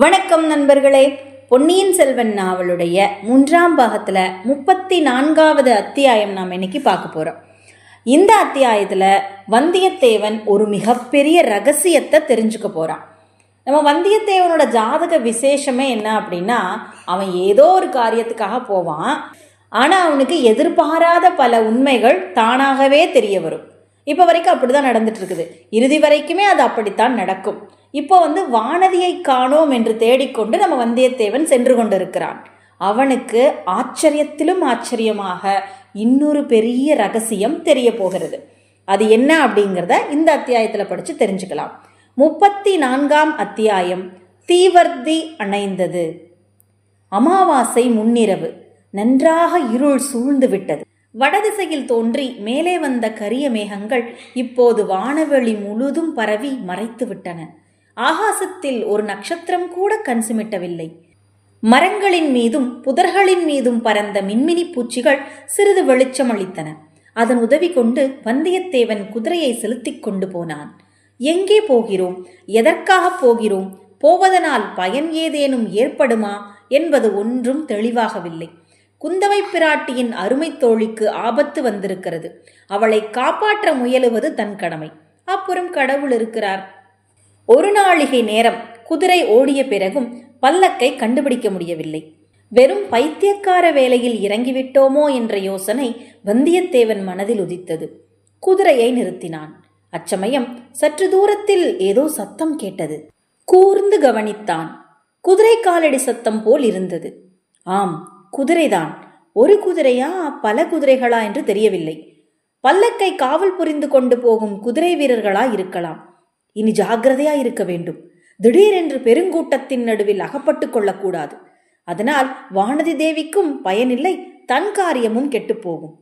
வணக்கம் நண்பர்களே. பொன்னியின் செல்வன் நாவலுடைய மூன்றாம் பாகத்தில் முப்பத்தி நான்காவது அத்தியாயம் நாம் இன்னைக்கு பார்க்க போகிறோம் இந்த அத்தியாயத்தில் வந்தியத்தேவன் ஒரு மிகப்பெரிய ரகசியத்தை தெரிஞ்சுக்க போகிறான் நம்ம வந்தியத்தேவனோட ஜாதக விசேஷமே என்ன அப்படின்னா அவன் ஏதோ ஒரு காரியத்துக்காக போவான். ஆனால் அவனுக்கு எதிர்பாராத பல உண்மைகள் தானாகவே தெரிய வரும். இப்போ வரைக்கும் அப்படி தான் நடந்துட்டு இருக்குது. இறுதி வரைக்குமே அது அப்படித்தான் நடக்கும். இப்போ வந்து வானதியை காணோம் என்று தேடிக்கொண்டு நம்ம வந்தியத்தேவன் சென்று கொண்டிருக்கிறான். அவனுக்கு ஆச்சரியத்திலும் ஆச்சரியமாக இன்னொரு பெரிய ரகசியம் தெரிய போகிறது. அது என்ன அப்படிங்கிறத இந்த அத்தியாயத்தில் படித்து தெரிஞ்சுக்கலாம். முப்பத்தி நான்காம் அத்தியாயம் தீவர்த்தி அணைந்தது. அமாவாசை முன்னிரவு நன்றாக இருள் சூழ்ந்து விட்டது. வடதிசையில் தோன்றி மேலே வந்த கரிய மேகங்கள் இப்போது வானவெளி முழுதும் பரவி மறைத்து விட்டன. ஆகாசத்தில் ஒரு நட்சத்திரம் கூட கண் சிமிட்டவில்லை. மரங்களின் மீதும் புதர்களின் மீதும் பறந்த மின்மினி பூச்சிகள் சிறிது வெளிச்சம் அளித்தன. அதன் உதவி கொண்டு வந்தியத்தேவன் குதிரையை செலுத்திக் கொண்டு போனான். எங்கே போகிறோம்? எதற்காக போகிறோம்? போவதனால் பயன் ஏதேனும் ஏற்படுமா? என்பது ஒன்றும் தெளிவாகவில்லை. குந்தவை பிராட்டியின் அருமை தோழிக்கு ஆபத்து வந்திருக்கிறது. அவளை காப்பாற்ற முயலுவது தன் கடமை. அப்புறம் கடவுள் இருக்கிறார். ஒரு நாளிகை நேரம் குதிரை ஓடிய பிறகும் பல்லக்கை கண்டுபிடிக்க முடியவில்லை. வெறும் பைத்தியக்கார வேலையில் இறங்கிவிட்டோமோ என்ற யோசனை வந்தியத்தேவன் மனதில் உதித்தது. குதிரையை நிறுத்தினான். அச்சமயம் சற்று தூரத்தில் ஏதோ சத்தம் கேட்டது. கூர்ந்து கவனித்தான். குதிரை காலடி சத்தம் போல் இருந்தது. ஆம் குதிரைதான். ஒரு குதிரையா பல குதிரைகளா என்று தெரியவில்லை. பல்லக்கை காவல் புரிந்து கொண்டு போகும் குதிரை வீரர்களா இருக்கலாம். இனி ஜாகிரதையா இருக்க வேண்டும். திடீரென்று பெருங்கூட்டத்தின் நடுவில் அகப்பட்டு கொள்ளக்கூடாது. அதனால் வானதி தேவிக்கும் பயனில்லை தன் காரியமும் கெட்டுப்போகும்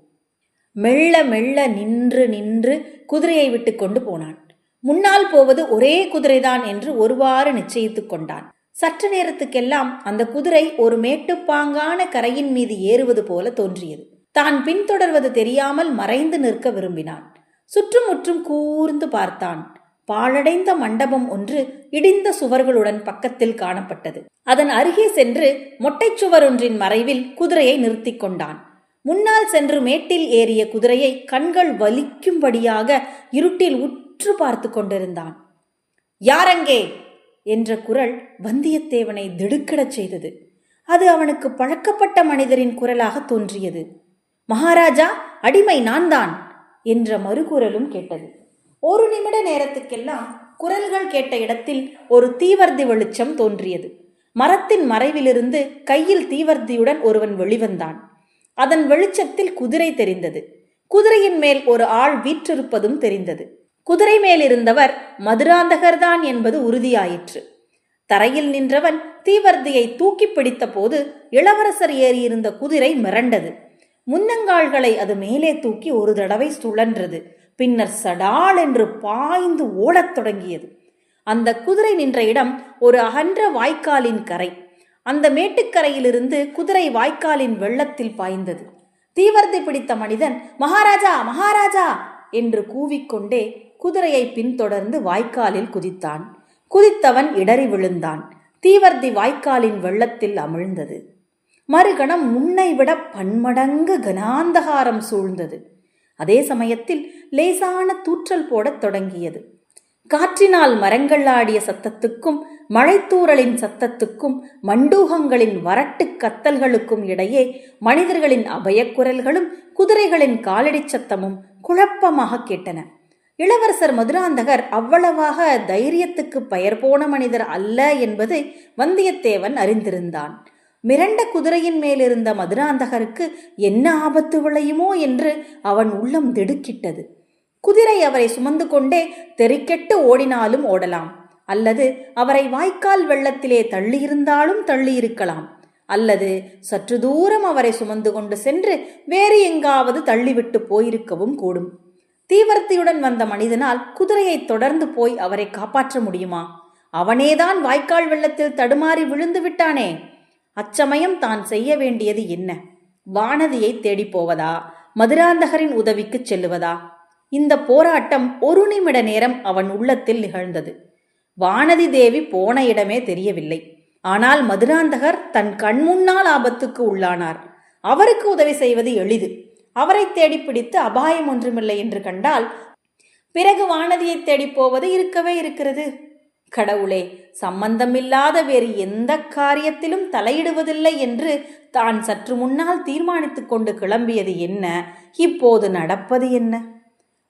மெல்ல மெல்ல நின்று நின்று குதிரையை விட்டு கொண்டு போனான். முன்னால் போவது ஒரே குதிரைதான் என்று ஒருவாறு நிச்சயித்துக் கொண்டான். சற்று நேரத்துக்கெல்லாம் அந்த குதிரை ஒரு மேட்டுப்பாங்கான கரையின் மீது ஏறுவது போல தோன்றியது. தான் பின்தொடர்வது தெரியாமல் மறைந்து நிற்க விரும்பினான். சுற்றுமுற்றும் கூர்ந்து பார்த்தான். பாழடைந்த மண்டபம் ஒன்று இடிந்த சுவர்களுடன் பக்கத்தில் காணப்பட்டது. அதன் அருகே சென்று மொட்டைச் சுவர் ஒன்றின் மறைவில் குதிரையை நிறுத்தி கொண்டான். முன்னால் சென்று மேட்டில் ஏறிய குதிரையை கண்கள் வலிக்கும்படியாக இருட்டில் உற்று பார்த்து கொண்டிருந்தான். யாரங்கே? என்ற குரல் வந்தியத்தேவனை திடுக்கிடச் செய்தது. அது அவனுக்கு பழக்கப்பட்ட மனிதரின் குரலாக தோன்றியது. மகாராஜா அடிமை நான்தான் என்ற மறுகுரலும் கேட்டது. ஒரு நிமிட நேரத்துக்கெல்லாம் குரல்கள் கேட்ட இடத்தில் ஒரு தீவர்த்தி வெளிச்சம் தோன்றியது. மரத்தின் மறைவிலிருந்து கையில் தீவர்த்தியுடன் ஒருவன் வெளிவந்தான். அதன் வெளிச்சத்தில் குதிரை தெரிந்தது. குதிரையின் மேல் ஒரு ஆள் வீற்றிருப்பதும் தெரிந்தது. குதிரை மேல் இருந்தவர் மதுராந்தகர்தான் என்பது உறுதியாயிற்று. தரையில் நின்றவன் தீவர்த்தியை தூக்கி பிடித்த போது இளவரசர் ஏறியிருந்த குதிரை மிரண்டது. முன்னங்கால்களை அது மேலே தூக்கி ஒரு தடவை சுழன்றது. பின்னர் சடால் என்று பாய்ந்து ஓடத் தொடங்கியது. அந்த குதிரை நின்ற இடம் ஒரு அகன்ற வாய்க்காலின் கரை. அந்த மேட்டுக்கரையிலிருந்து குதிரை வாய்க்காலின் வெள்ளத்தில் பாய்ந்தது. தீவிரத்தை பிடித்த மனிதன் மகாராஜா மகாராஜா! என்று கூவிக்கொண்டே குதிரையை பின்தொடர்ந்து வாய்க்காலில் குதித்தான். குதித்தவன் இடறி விழுந்தான். தீவர்த்தி வாய்க்காலின் வெள்ளத்தில் அமிழ்ந்தது. மறுகணம் முன்னை விட பன்மடங்கு கனாந்தகாரம் சூழ்ந்தது. அதே சமயத்தில் லேசான தூற்றல் போடத் தொடங்கியது. காற்றினால் மரங்கள் ஆடிய சத்தத்துக்கும் மழைத்தூறலின் சத்தத்துக்கும் மண்டூகங்களின் வரட்டு கத்தல்களுக்கும் இடையே மனிதர்களின் அபயக்குரல்களும் குதிரைகளின் காலடி சத்தமும் குழப்பமாக கேட்டன. இளவரசர் மதுராந்தகர் அவ்வளவாக தைரியத்துக்கு பெயர் போன மனிதர் அல்ல என்பது வந்தியத்தேவன் அறிந்திருந்தான். மிரண்ட குதிரையின் மேலிருந்த மதுராந்தகருக்கு என்ன ஆபத்து விளையுமோ என்று அவன் உள்ளம் திடுக்கிட்டது. குதிரை அவரை சுமந்து கொண்டே தெறிக்கெட்டு ஓடினாலும் ஓடலாம். அல்லது அவரை வாய்க்கால் வெள்ளத்திலே தள்ளியிருந்தாலும் தள்ளியிருக்கலாம். அல்லது சற்று தூரம் அவரை சுமந்து கொண்டு சென்று வேறு எங்காவது தள்ளிவிட்டு போயிருக்கவும் கூடும். தீவிரத்தையுடன் வந்த மனிதனால் குதிரையை தொடர்ந்து போய் அவரை காப்பாற்ற முடியுமா? அவனேதான் வாய்க்கால் வெள்ளத்தில் தடுமாறி விழுந்து விட்டானே! அச்சமயம் தான் செய்ய வேண்டியது என்ன? வானதியை தேடிப் போவதா? மதுராந்தகரின் உதவிக்குச் செல்லுவதா? இந்த போராட்டம் ஒரு நிமிட நேரம் அவன் உள்ளத்தில் நிகழ்ந்தது. வானதி தேவி போன இடமே தெரியவில்லை. ஆனால் மதுராந்தகர் தன் கண்முன்னால் ஆபத்துக்கு உள்ளானார். அவருக்கு உதவி செய்வது எளிது. அவரை தேடி பிடித்து அபாயம் ஒன்றுமில்லை என்று கண்டால் பிறகு வானதியை தேடி போவது இருக்கவே இருக்கிறது. கடவுளே சம்பந்தமில்லாத வேறு எந்த காரியத்திலும் தலையிடுவதில்லை என்று தான் சற்று முன்னால் தீர்மானித்துக் கொண்டு கிளம்பியது என்ன? இப்போது நடப்பது என்ன?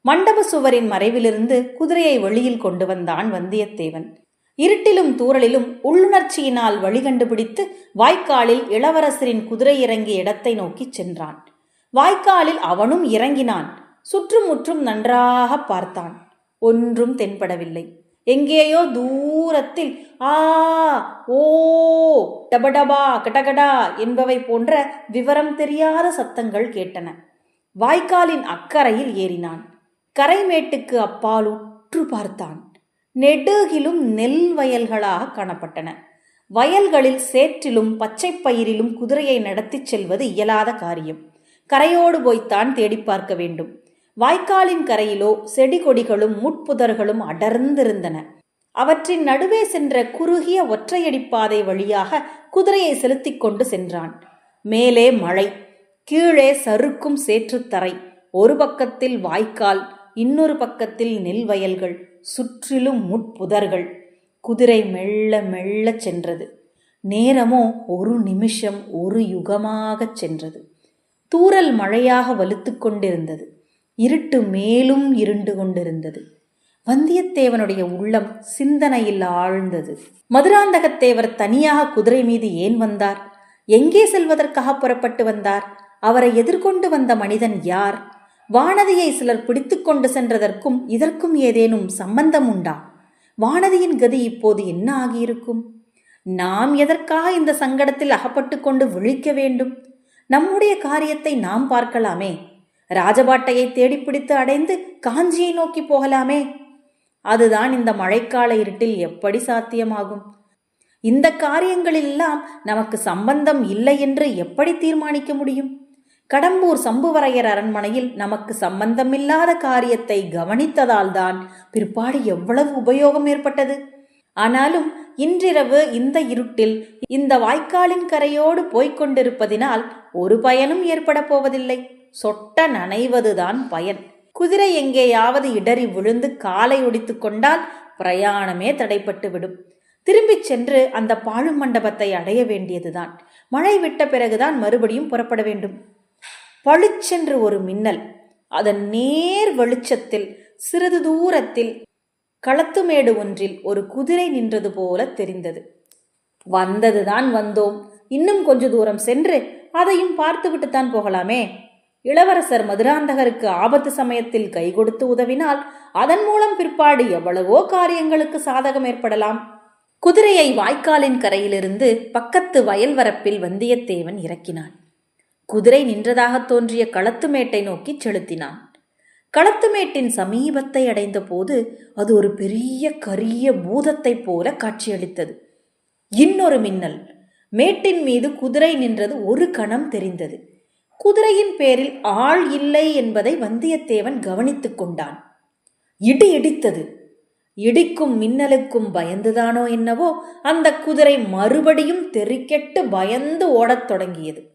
மண்டப சுவரின் மறைவிலிருந்து குதிரையை வெளியில் கொண்டு வந்தான் வந்தியத்தேவன். இருட்டிலும் தூரலிலும் உள்ளுணர்ச்சியினால் வழி கண்டுபிடித்து வாய்க்காலில் இளவரசரின் குதிரை இறங்கிய இடத்தை நோக்கிச் சென்றான். வாய்க்காலில் அவனும் இறங்கினான். சுற்றுமுற்றும் நன்றாக பார்த்தான். ஒன்றும் தென்படவில்லை. எங்கேயோ தூரத்தில் ஆ ஓ டபடபா கடகடா என்பவை போன்ற விவரம் தெரியாத சத்தங்கள் கேட்டன. வாய்க்காலின் அக்கறையில் ஏறினான். கரைமேட்டுக்கு அப்பால் உற்று பார்த்தான். நெடுகிலும் நெல் வயல்களாக காணப்பட்டன. வயல்களில் சேற்றிலும் பச்சை பயிரிலும் குதிரையை நடத்திச் செல்வது இயலாத காரியம். கரையோடு போய்த்தான் தேடி பார்க்க வேண்டும். வாய்க்காலின் கரையிலோ செடி கொடிகளும் முட்புதர்களும் அடர்ந்திருந்தன. அவற்றின் நடுவே சென்ற குறுகிய ஒற்றையடிப்பாதை வழியாக குதிரையை செலுத்திக் கொண்டு சென்றான். மேலே மழை கீழே சறுக்கும் சேற்றுத்தரை ஒரு பக்கத்தில் வாய்க்கால் இன்னொரு பக்கத்தில் நெல் வயல்கள் சுற்றிலும் முட்புதர்கள். குதிரை மெல்ல மெல்ல சென்றது. நேரமோ ஒரு நிமிஷம் ஒரு யுகமாகச் சென்றது. தூரல் மழையாக வலுத்து கொண்டிருந்தது. இருட்டு மேலும் இருண்டு கொண்டிருந்தது. வந்தியத்தேவனுடைய உள்ளம் சிந்தனையில் ஆழ்ந்தது. மதுராந்தகத்தேவர் தனியாக குதிரை மீது ஏன் வந்தார்? எங்கே செல்வதற்காக புறப்பட்டு வந்தார்? அவரை எதிர்கொண்டு வந்த மனிதன் யார்? வானதியை சிலர் பிடித்து கொண்டு சென்றதற்கும் இதற்கும் ஏதேனும் சம்பந்தம் உண்டா? வானதியின் கதி இப்போது என்ன ஆகியிருக்கும்? நாம் எதற்காக இந்த சங்கடத்தில் அகப்பட்டு கொண்டு விழிக்க வேண்டும்? நம்முடைய காரியத்தை நாம் பார்க்கலாமே. ராஜபாட்டையை தேடிப்பிடித்து அடைந்து காஞ்சியை நோக்கி போகலாமே. அதுதான் இந்த மழைக்கால இருட்டில் எப்படி சாத்தியமாகும்? இந்த காரியங்களெல்லாம் நமக்கு சம்பந்தம் இல்லை என்று எப்படி தீர்மானிக்க முடியும்? கடம்பூர் சம்புவரையர் அரண்மனையில் நமக்கு சம்பந்தமில்லாத காரியத்தை கவனித்ததால்தான் பிற்பாடு எவ்வளவு உபயோகம் ஏற்பட்டது. ஆனாலும் இன்றிரவு இந்த இருட்டில் இந்த வாய்க்காலின் கரையோடு போய்க் கொண்டிருப்பதினால் ஒரு பயனும் ஏற்பட போவதில்லை. சொட்ட நனைவதுதான் பயன். குதிரை எங்கேயாவது இடறி விழுந்து காலை ஒடித்து கொண்டால் பிரயாணமே தடைப்பட்டு விடும். திரும்பிச் சென்று அந்த பாழும் மண்டபத்தை அடைய வேண்டியதுதான். மழை விட்ட பிறகுதான் மறுபடியும் புறப்பட வேண்டும். பளிச்சென்று ஒரு மின்னல். அதன் நேர் வெளிச்சத்தில் சிறிது தூரத்தில் களத்துமேடு ஒன்றில் ஒரு குதிரை நின்றது போல தெரிந்தது. வந்ததுதான் வந்தோம். இன்னும் கொஞ்ச தூரம் சென்று அதையும் பார்த்துவிட்டுத்தான் போகலாமே. இளவரசர் மதுராந்தகருக்கு ஆபத்து சமயத்தில் கை கொடுத்து உதவினால் அதன் மூலம் பிற்பாடு எவ்வளவோ காரியங்களுக்கு சாதகம் ஏற்படலாம். குதிரையை வாய்க்காலின் கரையிலிருந்து பக்கத்து வயல் வரப்பில் வந்தியத்தேவன் இறக்கினான். குதிரை நின்றதாக தோன்றிய களத்து மேட்டை நோக்கி செலுத்தினான். களத்து மேட்டின் சமீபத்தை அடைந்த போது அது ஒரு பெரிய கரிய பூதத்தைப் போல காட்சியளித்தது. இன்னொரு மின்னல். மேட்டின் மீது குதிரை நின்றது ஒரு கணம் தெரிந்தது. குதிரையின் பேரில் ஆள் இல்லை என்பதை வந்தியத்தேவன் கவனித்துக் கொண்டான். இடி இடித்தது. இடிக்கும் மின்னலுக்கும் பயந்துதானோ என்னவோ அந்த குதிரை மறுபடியும் தெறிக்கெட்டு பயந்து ஓடத் தொடங்கியது.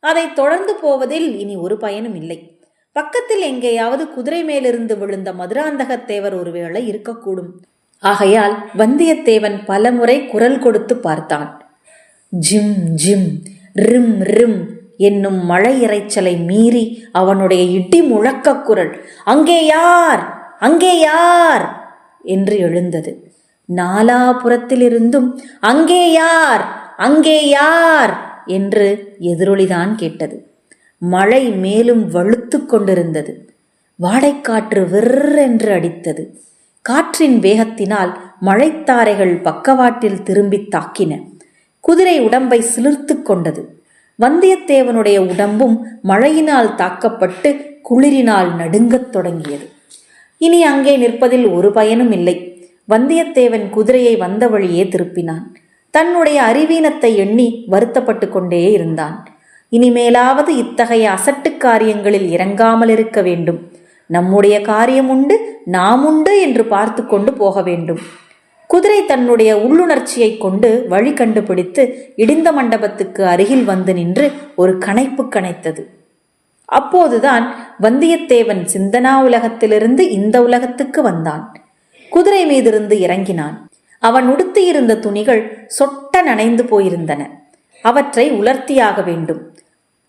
அதை தொடர்ந்து போவதில் இனி ஒரு பயனும் இல்லை. பக்கத்தில் எங்கேயாவது குதிரை மேலிருந்து விழுந்த மதுராந்தகத்தேவர் ஒருவேளை இருக்கக்கூடும். ஆகையால் வந்தியத்தேவன் பலமுறை குரல் கொடுத்து பார்த்தான். ஜிம் ஜிம் ரிம் ரிம் என்னும் மழை இறைச்சலை மீறி அவனுடைய இடி முழக்கக் குரல் அங்கே யார்? அங்கே யார்? என்று எழுந்தது. நாலாபுறத்திலிருந்தும் அங்கே யார்? அங்கே யார்? என்று எதிரொலிதான் கேட்டது. மழை மேலும் வலுத்து கொண்டிருந்தது. வாடைக்காற்று விற்றென்று அடித்தது. காற்றின் வேகத்தினால் மழைத்தாரைகள் பக்கவாட்டில் திரும்பி தாக்கின. குதிரை உடம்பை சிலிர்த்து கொண்டது. வந்தியத்தேவனுடைய உடம்பும் மழையினால் தாக்கப்பட்டு குளிரினால் நடுங்கத் தொடங்கியது. இனி அங்கே நிற்பதில் ஒரு பயனும் இல்லை. வந்தியத்தேவன் குதிரையை வந்த வழியே திருப்பினான். தன்னுடைய அறிவீனத்தை எண்ணி வருத்தப்பட்டு கொண்டே இருந்தான். இனிமேலாவது இத்தகைய அசட்டு காரியங்களில் இறங்காமல் இருக்க வேண்டும். நம்முடைய காரியம் உண்டு நாம் உண்டு என்று பார்த்து கொண்டு போக வேண்டும். குதிரை தன்னுடைய உள்ளுணர்ச்சியை கொண்டு வழி கண்டுபிடித்து இடிந்த மண்டபத்துக்கு அருகில் வந்து நின்று ஒரு கணைப்பு கணைத்தது. அப்போதுதான் வந்தியத்தேவன் சிந்தனா உலகத்திலிருந்து இந்த உலகத்துக்கு வந்தான். குதிரை மீதிருந்து இறங்கினான். அவன் உடுத்தியிருந்த துணிகள் சொட்ட நனைந்து போயிருந்தன. அவற்றை உலர்த்தியாக வேண்டும்.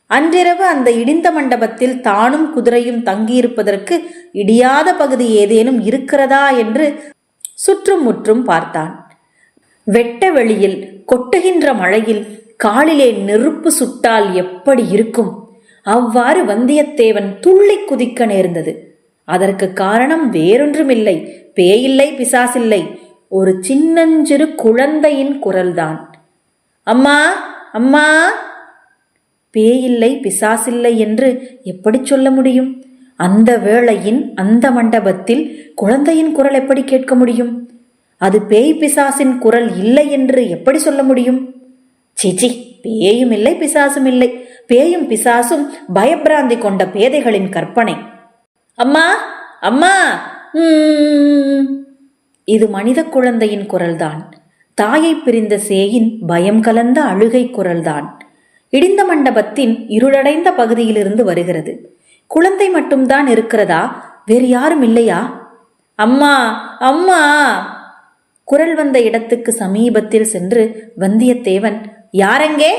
அன்றிரவு அந்த இடிந்த மண்டபத்தில் தானும் குதிரையும் தங்கியிருப்பதற்கு இடியாத பகுதி ஏதேனும் இருக்கிறதா என்று சுற்றும் முற்றும் பார்த்தான். வெட்ட வெளியில் கொட்டுகின்ற மழையில் காலிலே நெருப்பு சுட்டால் எப்படி இருக்கும்? அவ்வாறு வந்தியத்தேவன் துள்ளி குதிக்க நேர்ந்தது. அதற்கு காரணம் வேறொன்றுமில்லை. பேயில்லை பிசாசில்லை. ஒரு சின்னஞ்சிறு குழந்தையின் குரல்தான். அம்மா அம்மா! பேயில்லை பிசாசில்லை என்று எப்படி சொல்ல முடியும்? அந்த வேளையின் அந்த மண்டபத்தில் குழந்தையின் குரல் எப்படி கேட்க முடியும்? அது பேய் பிசாசின் குரல் இல்லை என்று எப்படி சொல்ல முடியும்? சிச்சி பேயும் இல்லை பிசாசும் இல்லை. பேயும் பிசாசும் பயப்பிராந்தி கொண்ட பேதைகளின் கற்பனை. அம்மா அம்மா! உம். இது மனித குழந்தையின் குரல்தான். தாயை பிரிந்த சேயின் பயம் கலந்த அழுகை குரல்தான். இடிந்த மண்டபத்தின் இருளடைந்த பகுதியிலிருந்து வருகிறது. குழந்தை மட்டும்தான் இருக்கிறதா? வேறு யாரும் இல்லையா? அம்மா அம்மா! குரல் வந்த இடத்துக்கு சமீபத்தில் சென்று வந்தியத்தேவன் யாரெங்கே?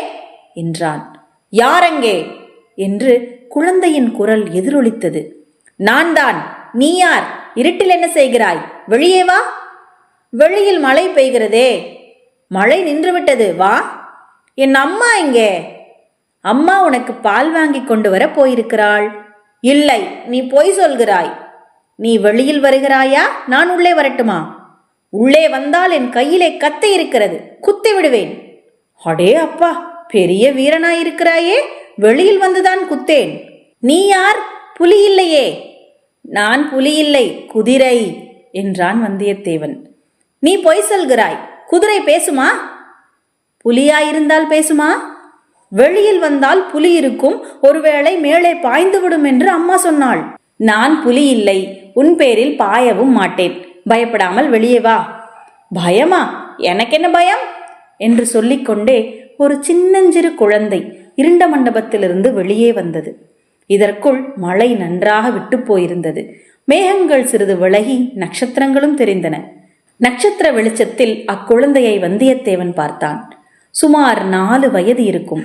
என்றான். யாரெங்கே? என்று குழந்தையின் குரல் எதிரொலித்தது. நான் தான் நீ யார்? இருட்டில் என்ன செய்கிறாய்? வெளியே வா. வெளியில் மழை பெய்கிறதே. மழை நின்றுவிட்டது. வா. என் அம்மா எங்கே? அம்மா உனக்கு பால் வாங்கி கொண்டு வர போயிருக்கிறாள். இல்லை நீ பொய் சொல்கிறாய். நீ வெளியில் வருகிறாயா? நான் உள்ளே வரட்டுமா? உள்ளே வந்தால் என் கையிலே கத்தை இருக்கிறது குத்தி விடுவேன். அடே அப்பா பெரிய வீரனாயிருக்கிறாயே வெளியில் வந்துதான் குத்தேன். நீ யார்? புலி இல்லையே. நான் புலி இல்லை குதிரை என்றான் வந்தியத்தேவன். நீ பொய் சொல்கிறாய் குதிரை பேசுமா? புலியாயிருந்தால் பேசுமா? வெளியில் வந்தால் புலி இருக்கும். ஒருவேளை மேலே பாய்ந்து விடும் என்று அம்மா சொன்னாள். நான் புலி இல்லை. உன் பேரில் பாயவும் மாட்டேன். பயப்படாமல் வெளியே வா. பயமா? எனக்கென்ன பயம்? என்று சொல்லிக்கொண்டே ஒரு சின்னஞ்சிறு குழந்தை இருண்ட மண்டபத்திலிருந்து வெளியே வந்தது. இதற்குள் மழை நன்றாக விட்டு போயிருந்தது. மேகங்கள் சிறிது விலகி நட்சத்திரங்களும் தெரிந்தன. நட்சத்திர வெளிச்சத்தில் அக்குழந்தையை வந்தியத்தேவன் பார்த்தான். சுமார் நாலு வயது இருக்கும்.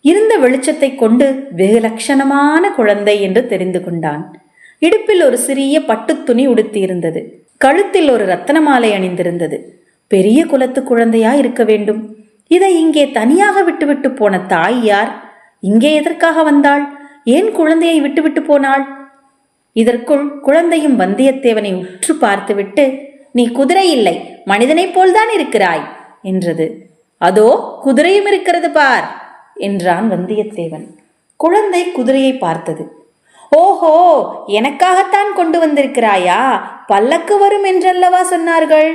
இருந்த வெளிச்சத்தை கொண்டு வெகு லட்சணமான குழந்தை என்று தெரிந்து கொண்டான். இடுப்பில் ஒரு சிறிய பட்டுத் துணி உடுத்தியிருந்தது. கழுத்தில் ஒரு ரத்தன மாலை அணிந்திருந்தது. பெரிய குலத்து குழந்தையா இருக்க வேண்டும். இதை இங்கே தனியாக விட்டுவிட்டு போன தாய் யார்? இங்கே எதற்காக வந்தாள்? ஏன் குழந்தையை விட்டுவிட்டு போனாள்? இதற்குள் குழந்தையும் வந்தியத்தேவனை உற்று பார்த்துவிட்டு நீ குதிரை இல்லை மனிதனைப் போல்தான் இருக்கிறாய் என்றது. அதோ குதிரையும் இருக்கிறது பார். என்றான் வந்தியத்தேவன். குழந்தை குதிரையை பார்த்தது. ஓஹோ எனக்காகத்தான் கொண்டு வந்திருக்கிறாயா? பல்லக்கு வரும் என்றல்லவா சொன்னார்கள்?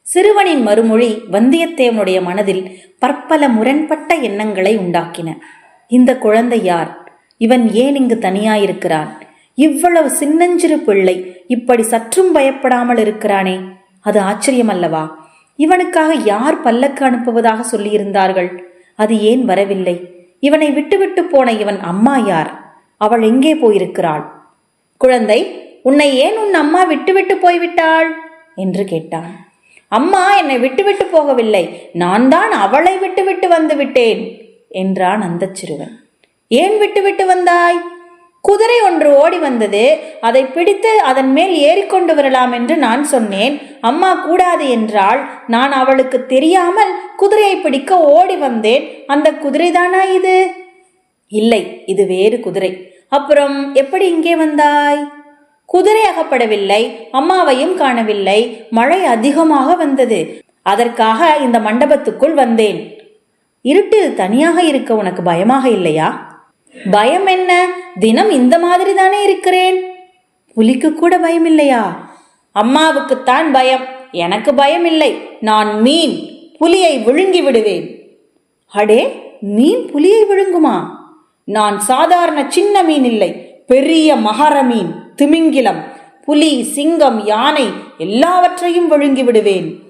சிறுவனின் மறுமொழி வந்தியத்தேவனுடைய மனதில் பற்பல முரண்பட்ட எண்ணங்களை உண்டாக்கின. இந்த குழந்தை யார்? இவன் ஏன் இங்கு தனியாயிருக்கிறான்? இவ்வளவு சின்னஞ்சிறு பிள்ளை இப்படி சற்றும் பயப்படாமல் இருக்கிறானே. அது ஆச்சரியம் அல்லவா இவனுக்காக யார் பல்லக்கு அனுப்புவதாக சொல்லியிருந்தார்கள்? அது ஏன் வரவில்லை? இவனை விட்டுவிட்டு போன இவன் அம்மா யார்? அவள் எங்கே போயிருக்கிறாள்? குழந்தை உன்னை ஏன் உன் அம்மா விட்டுவிட்டு போய்விட்டாள்? என்று கேட்டான். அம்மா என்னை விட்டுவிட்டு போகவில்லை. நான் தான் அவளை விட்டுவிட்டு வந்து விட்டேன் என்றான் அந்த சிறுவன். ஏன் விட்டுவிட்டு வந்தாய்? குதிரை ஒன்று ஓடி வந்தது. அதை பிடித்து அதன் மேல் ஏறிக்கொண்டு வரலாம் என்று நான் சொன்னேன். அம்மா கூடாது என்றால் நான் அவளுக்கு தெரியாமல் குதிரையை பிடிக்க ஓடி வந்தேன். அந்த குதிரைதானா இது? இல்லை இது வேறு குதிரை. அப்புறம் எப்படி இங்கே வந்தாய்? குதிரை அகப்படவில்லை. அம்மாவையும் காணவில்லை. மழை அதிகமாக வந்தது. அதற்காக இந்த மண்டபத்துக்குள் வந்தேன். இருட்டில் தனியாக இருக்க உனக்கு பயமாக இல்லையா? பயம் என்ன? தினம் இந்த மாதிரி தானே இருக்கிறேன். புலிக்கு கூட பயம் இல்லையா அம்மாவுக்குத்தான் பயம். எனக்கு பயம் இல்லை நான் மீன் புலியை விழுங்கி விடுவேன். அடே மீன் புலியை விழுங்குமா? நான் சாதாரண சின்ன மீன் இல்லை. பெரிய மகர மீன் திமிங்கிலம் புலி சிங்கம் யானை எல்லாவற்றையும் விழுங்கி விடுவேன்.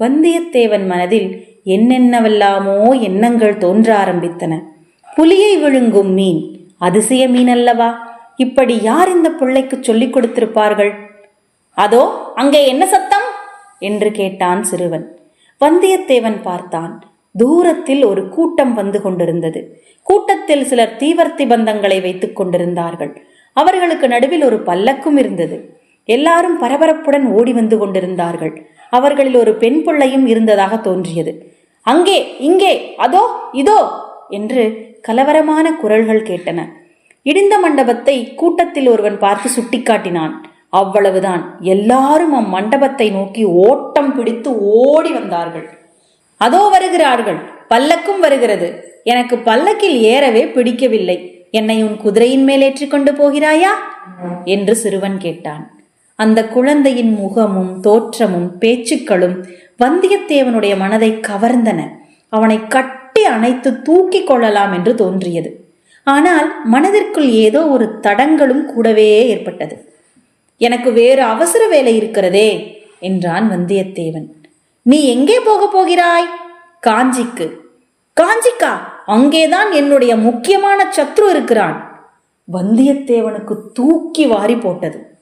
வந்தியத்தேவன் மனதில் என்னென்னவெல்லாமோ எண்ணங்கள் தோன்ற ஆரம்பித்தன. புலியை விழுங்கும் மீன் அதிசய மீன் அல்லவா இப்படி யார் இந்த பிள்ளைக்கு சொல்லிக் கொடுத்திருப்பார்கள்? அதோ அங்கே என்ன சத்தம்? என்று கேட்டான் சிறுவன். வந்தியத்தேவன் பார்த்தான். தூரத்தில் ஒரு கூட்டம் வந்து கொண்டிருந்தது. கூட்டத்தில் சிலர் தீவர்த்தி பந்தங்களை வைத்துக் கொண்டிருந்தார்கள். அவர்களுக்கு நடுவில் ஒரு பல்லக்கும் இருந்தது. எல்லாரும் பரபரப்புடன் ஓடி வந்து கொண்டிருந்தார்கள். அவர்களில் ஒரு பெண் பிள்ளையும் இருந்ததாக தோன்றியது. அங்கே இங்கே அதோ இதோ! என்று கலவரமான குரல்கள் கேட்டன. இடிந்த மண்டபத்தை கூட்டத்தில் ஒருவன் பார்த்து சுட்டிக்காட்டினான். அவ்வளவுதான். எல்லாரும் அம்மண்டபத்தை நோக்கி ஓட்டம் பிடித்து ஓடி வந்தார்கள். அதோ வருகிறார்கள். பல்லக்கும் வருகிறது. எனக்கு பல்லக்கில் ஏறவே பிடிக்கவில்லை. என்னை உன் குதிரையின் மேல் ஏற்றிக்கொண்டு போகிறாயா? என்று சிறுவன் கேட்டான். அந்த குழந்தையின் முகமும் தோற்றமும் பேச்சுக்களும் வந்தியத்தேவனுடைய மனதை கவர்ந்தன. அவனை கட் அணைத்து தூக்கிக் கொள்ளலாம் என்று தோன்றியது. ஆனால் மனதிற்குள் ஏதோ ஒரு தடங்களும் கூடவே ஏற்பட்டது. எனக்கு வேறு அவசர வேலை இருக்கிறதே என்றான் வந்தியத்தேவன். நீ எங்கே போக போகிறாய்? காஞ்சிக்கு. காஞ்சிக்கா? அங்கேதான் என்னுடைய முக்கியமான சத்ரு இருக்கிறான். வந்தியத்தேவனுக்கு தூக்கி வாரி போட்டது.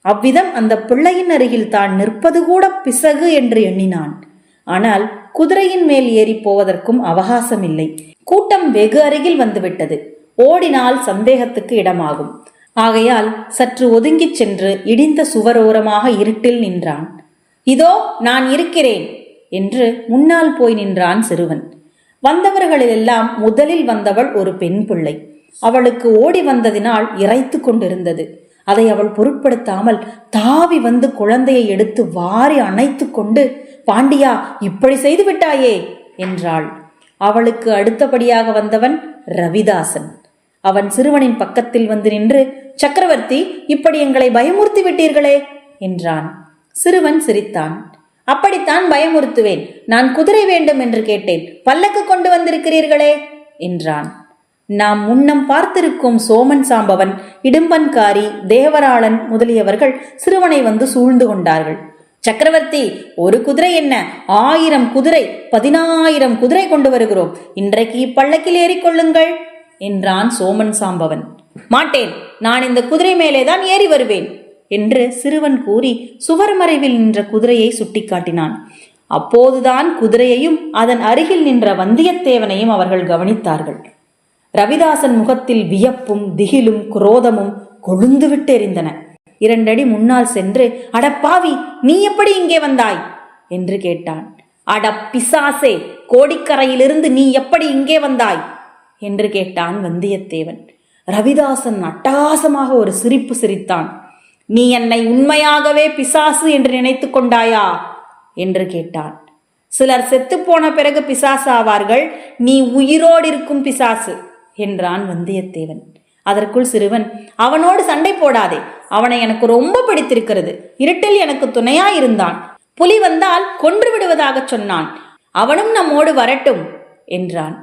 அவ்விதம் அந்த பிள்ளையின் அருகில் தான் நிற்பது கூட பிசகு என்று எண்ணினான். ஆனால் குதிரையின் மேல் ஏறி போவதற்கும் அவகாசம் இல்லை கூட்டம் வெகு அருகில் வந்துவிட்டது. ஓடினால் சந்தேகத்துக்கு இடமாகும். ஆகையால் சற்று ஒதுங்கிச் சென்று இடிந்த சுவரோரமாக இருட்டில் நின்றான். இதோ நான் இருக்கிறேன் என்று முன்னால் போய் நின்றான் சிறுவன். வந்தவர்களிலெல்லாம் முதலில் வந்தவள் ஒரு பெண் பிள்ளை. அவளுக்கு ஓடி வந்ததினால் இறைத்து கொண்டிருந்தது. அதை அவள் பொருட்படுத்தாமல் தாவி வந்து குழந்தையை எடுத்து வாரி அணைத்து கொண்டு பாண்டியா இப்படி செய்து விட்டாயே என்றாள். அவளுக்கு அடுத்தபடியாக வந்தவன் ரவிதாசன். அவன் சிறுவனின் பக்கத்தில் வந்து நின்று சக்கரவர்த்தி இப்படி எங்களை பயமுறுத்தி விட்டீர்களே என்றான். சிறுவன் சிரித்தான். அப்படித்தான் பயமுறுத்துவேன். நான் குதிரை வேண்டும் என்று கேட்டேன். பல்லக்கு கொண்டு வந்திருக்கிறீர்களே என்றான். நாம் முன்னம் பார்த்திருக்கும் சோமன் சாம்பவன் இடும்பன்காரி தேவராளன் முதலியவர்கள் சிறுவனை வந்து சூழ்ந்து கொண்டார்கள். சக்கரவர்த்தி ஒரு குதிரை என்ன? ஆயிரம் குதிரை பதினாயிரம் குதிரை கொண்டு வருகிறோம். இன்றைக்கு இப்பள்ளக்கில் ஏறிக்கொள்ளுங்கள் என்றான் சோமன் சாம்பவன். மாட்டேன் நான் இந்த குதிரை மேலேதான் ஏறி வருவேன் என்று சிறுவன் கூறி சுவர் மறைவில் நின்ற குதிரையை சுட்டிக்காட்டினான் அப்போதுதான் குதிரையையும் அதன் அருகில் நின்ற வந்தியத்தேவனையும் அவர்கள் கவனித்தார்கள். ரவிதாசன் முகத்தில் வியப்பும் திகிலும் குரோதமும் கொழுந்துவிட்டு எறிந்தன இரண்டடி முன்னால் சென்று அடப்பாவி நீ எப்படி இங்கே வந்தாய்? என்று கேட்டான். அட பிசாசே கோடிக்கரையிலிருந்து நீ எப்படி இங்கே வந்தாய்? என்று கேட்டான் வந்தியத்தேவன். ரவிதாசன் அட்டகாசமாக ஒரு சிரிப்பு சிரித்தான். நீ என்னை உண்மையாகவே பிசாசு என்று நினைத்து கொண்டாயா? என்று கேட்டான். சிலர் செத்துப்போன பிறகு பிசாசு ஆவார்கள் நீ உயிரோடு இருக்கும் பிசாசு என்றான் வந்தியத்தேவன். அதற்குள் சிறுவன் அவனோடு சண்டை போடாதே அவனை எனக்கு ரொம்ப பிடித்திருக்கிறது இருட்டில் எனக்கு துணையாயிருந்தான் புலி வந்தால் கொன்று விடுவதாகச் சொன்னான் அவனும் நம்மோடு வரட்டும் என்றான்.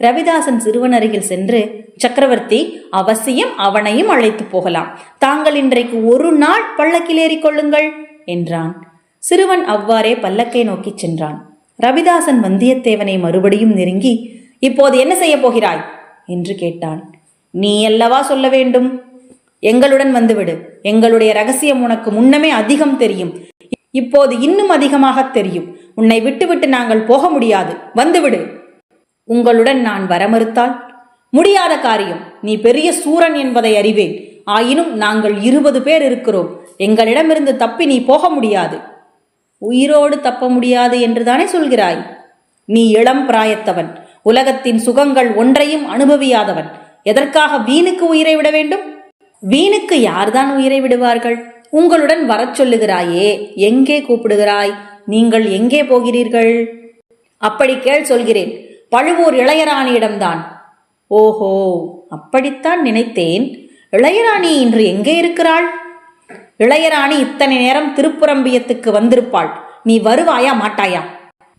ரவிதாசன் சிறுவன் அருகில் சென்று சக்கரவர்த்தி அவசியம் அவனையும் அழைத்து போகலாம் தாங்கள் இன்றைக்கு ஒரு நாள் பல்லக்கில் ஏறிக்கொள்ளுங்கள் என்றான். சிறுவன் அவ்வாறே பல்லக்கை நோக்கிச் சென்றான். ரவிதாசன் வந்தியத்தேவனை மறுபடியும் நெருங்கி இப்போது என்ன செய்யப் போகிறாய்? என்று கேட்டான். நீ அல்லவா சொல்ல வேண்டும்? எங்களுடன் வந்துவிடு. எங்களுடைய ரகசியம் உனக்கு முன்னமே அதிகம் தெரியும். இப்போது இன்னும் அதிகமாக தெரியும். உன்னை விட்டுவிட்டு நாங்கள் போக முடியாது. வந்துவிடு. உங்களுடன் நான் வர மறுத்தால்? முடியாத காரியம். நீ பெரிய சூரன் என்பதை அறிவேன். ஆயினும் நாங்கள் இருபது பேர் இருக்கிறோம். எங்களிடமிருந்து தப்பி நீ போக முடியாது. உயிரோடு தப்ப முடியாது என்றுதானே சொல்கிறாய்? நீ இளம் பிராயத்தவன். உலகத்தின் சுகங்கள் ஒன்றையும் அனுபவியாதவன். எதற்காக வீணுக்கு உயிரை விட வேண்டும்? வீணுக்கு யார்தான் உயிரை விடுவார்கள்? உங்களுடன் வரச் சொல்லுகிறாயே எங்கே கூப்பிடுகிறாய்? நீங்கள் எங்கே போகிறீர்கள்? அப்படி கேள் சொல்கிறேன் பழுவூர் இளையராணியிடம்தான். ஓஹோ அப்படித்தான் நினைத்தேன். இளையராணி இன்று எங்கே இருக்கிறாள்? இளையராணி இத்தனை நேரம் திருப்புரம்பியத்துக்கு வந்திருப்பாள். நீ வருவாயா மாட்டாயா?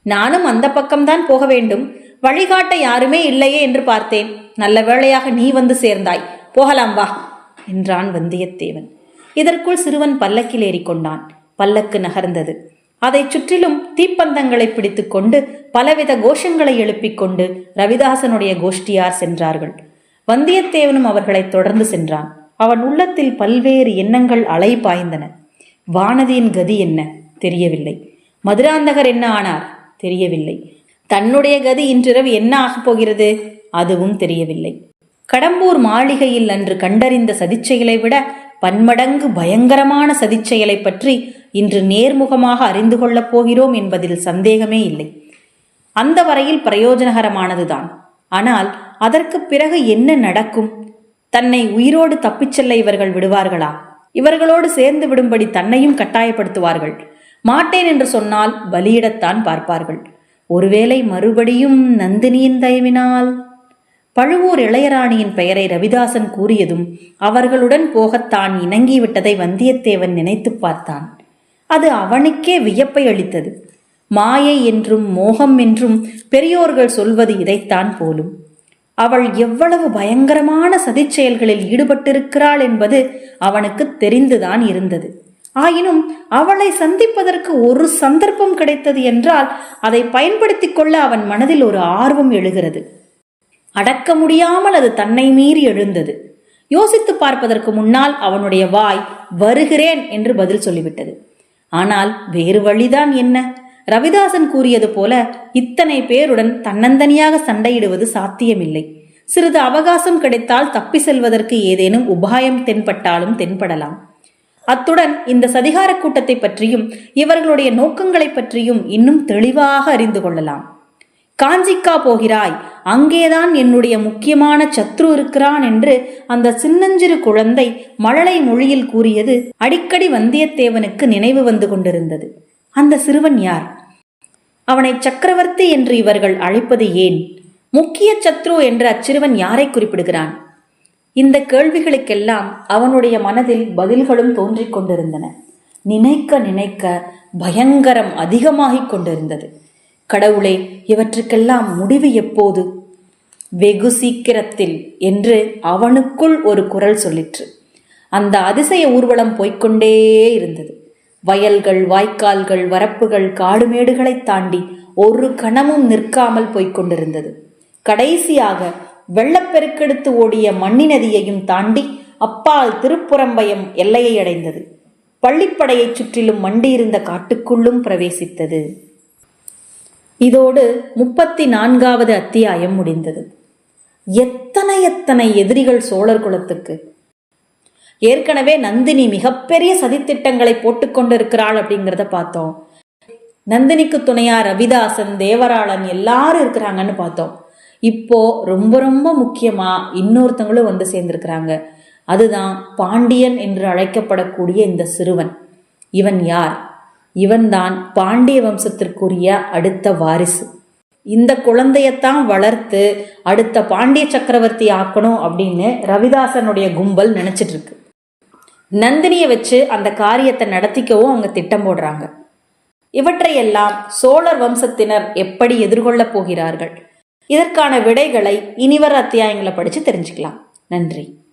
நானும் அந்த பக்கம்தான் போக வேண்டும். வழிகாட்ட யாருமே இல்லையே என்று பார்த்தேன். நல்ல வேளையாக நீ வந்து சேர்ந்தாய். போகலாம் வா என்றான் வந்தியத்தேவன். இதற்குள் சிறுவன் பல்லக்கில் ஏறிக்கொண்டான். பல்லக்கு நகர்ந்தது. அதைச் சுற்றிலும் தீப்பந்தங்களை பிடித்துக்கொண்டு பலவித கோஷங்களை எழுப்பிக் கொண்டு ரவிதாசனுடைய கோஷ்டியார் சென்றார்கள். வந்தியத்தேவனும் அவர்களை தொடர்ந்து சென்றான். அவன் உள்ளத்தில் பல்வேறு எண்ணங்கள் அலை பாய்ந்தன. வானதியின் கதி என்ன? தெரியவில்லை. மதுராந்தகர் என்ன ஆனார்? தெரியவில்லை. தன்னுடைய கதி இன்றிரவு என்ன ஆகப் போகிறது? அதுவும் தெரியவில்லை. கடம்பூர் மாளிகையில் அன்று கண்டறிந்த சதிச்செயலை விட பன்மடங்கு பயங்கரமான சதிச்செயலை பற்றி இன்று நேர்முகமாக அறிந்து கொள்ளப் போகிறோம் என்பதில் சந்தேகமே இல்லை. அந்த வரையில் பிரயோஜனகரமானதுதான். ஆனால் அதற்கு பிறகு என்ன நடக்கும்? தன்னை உயிரோடு தப்பிச் செல்ல இவர்கள் விடுவார்களா? இவர்களோடு சேர்ந்து விடும்படி தன்னையும் கட்டாயப்படுத்துவார்கள். மாட்டேன் என்று சொன்னால் பலியிடத்தான் பார்ப்பார்கள். ஒருவேளை மறுபடியும் நந்தினியின் தயவினால்? பழுவூர் இளையராணியின் பெயரை ரவிதாசன் கூறியதும் அவர்களுடன் போகத்தான் இணங்கிவிட்டதை வந்தியத்தேவன் நினைத்துப் பார்த்தான். அது அவனுக்கே வியப்பை அளித்தது. மாயை என்றும் மோகம் என்றும் பெரியோர்கள் சொல்வது இதைத்தான் போலும். அவள் எவ்வளவு பயங்கரமான சதிச்செயல்களில் ஈடுபட்டிருக்கிறாள் என்பது அவனுக்கு தெரிந்துதான் இருந்தது. ஆயினும் அவளை சந்திப்பதற்கு ஒரு சந்தர்ப்பம் கிடைத்தது என்றால் அதை பயன்படுத்திக் கொள்ள அவன் மனதில் ஒரு ஆர்வம் எழுகிறது. அடக்க முடியாமல் அது தன்னை மீறி எழுந்தது. யோசித்து பார்ப்பதற்கு முன்னால் அவனுடைய வாய் வருகிறேன் என்று பதில் சொல்லிவிட்டது. ஆனால் வேறு வழிதான் என்ன? ரவிதாசன் கூறியது போல இத்தனை பேருடன் தன்னந்தனியாக சண்டையிடுவது சாத்தியமில்லை. சிறிது அவகாசம் கிடைத்தால் தப்பி செல்வதற்கு ஏதேனும் உபாயம் தென்பட்டாலும் தென்படலாம். அத்துடன் இந்த சதிகார கூட்டத்தை பற்றியும் இவர்களுடைய நோக்கங்களை பற்றியும் இன்னும் தெளிவாக அறிந்து கொள்ளலாம். காஞ்சிக்கா போகிறாய் அங்கேதான் என்னுடைய முக்கியமான சத்ரு இருக்கிறான் என்று அந்த சின்னஞ்சிறு குழந்தை மழலை மொழியில் கூறியது அடிக்கடி வந்தியத்தேவனுக்கு நினைவு வந்து கொண்டிருந்தது. அந்த சிறுவன் யார்? அவனை சக்கரவர்த்தி என்று இவர்கள் அழைப்பது ஏன்? முக்கிய சத்ரு என்று அச்சிறுவன் யாரை குறிப்பிடுகிறான்? இந்த கேள்விகளுக்கெல்லாம் அவனுடைய மனதில் பதில்களும் தோன்றிக் கொண்டிருந்தன. நினைக்க நினைக்க பயங்கரம் அதிகமாகிக் கொண்டிருந்தது. கடவுளே இவற்றுக்கெல்லாம் முடிவு எப்போது? வெகு சீக்கிரத்தில் என்று அவனுக்குள் ஒரு குரல் சொல்லிற்று. அந்த அதிசய ஊர்வலம் போய்க்கொண்டே இருந்தது. வயல்கள் வாய்க்கால்கள் வரப்புகள் காடுமேடுகளைத் தாண்டி ஒரு கணமும் நிற்காமல் போய்க்கொண்டிருந்தது. கடைசியாக வெள்ளப்பெருக்கெடுத்து ஓடிய மண்ணி நதியையும் தாண்டி அப்பால் திருப்புறம்பயம் எல்லையை அடைந்தது. பள்ளிப்படையைச் சுற்றிலும் மண்டியிருந்த காட்டுக்குள்ளும் பிரவேசித்தது. இதோடு முப்பத்தி நான்காவது அத்தியாயம் முடிந்தது. எத்தனை எத்தனை எதிரிகள் சோழர் குலத்துக்கு? ஏற்கனவே நந்தினி மிகப்பெரிய சதித்திட்டங்களை போட்டுக்கொண்டிருக்கிறாள் அப்படிங்கிறத பார்த்தோம். நந்தினிக்கு துணையா ரவிதாசன் தேவராளன் எல்லாரும் இருக்கிறாங்கன்னு பார்த்தோம். இப்போ ரொம்ப ரொம்ப முக்கியமா இன்னொருத்தவங்களும் வந்து சேர்ந்திருக்கிறாங்க. அதுதான் பாண்டியன் என்று அழைக்கப்படக்கூடிய இந்த சிறுவன். இவன் யார்? இவன்தான் பாண்டிய வம்சத்திற்குரிய அடுத்த வாரிசு. இந்த குழந்தையத்தான் வளர்த்து அடுத்த பாண்டிய சக்கரவர்த்தி ஆக்கணும் அப்படின்னு ரவிதாசனுடைய கும்பல் நினைச்சிட்டு இருக்கு நந்தினியை வச்சு அந்த காரியத்தை நடத்திக்கவும் அவங்க திட்டம் போடுறாங்க. இவற்றையெல்லாம் சோழர் வம்சத்தினர் எப்படி எதிர்கொள்ளப் போகிறார்கள்? இதற்கான விடைகளை இனிவர அத்தியாயங்களை படித்து தெரிஞ்சுக்கலாம். நன்றி.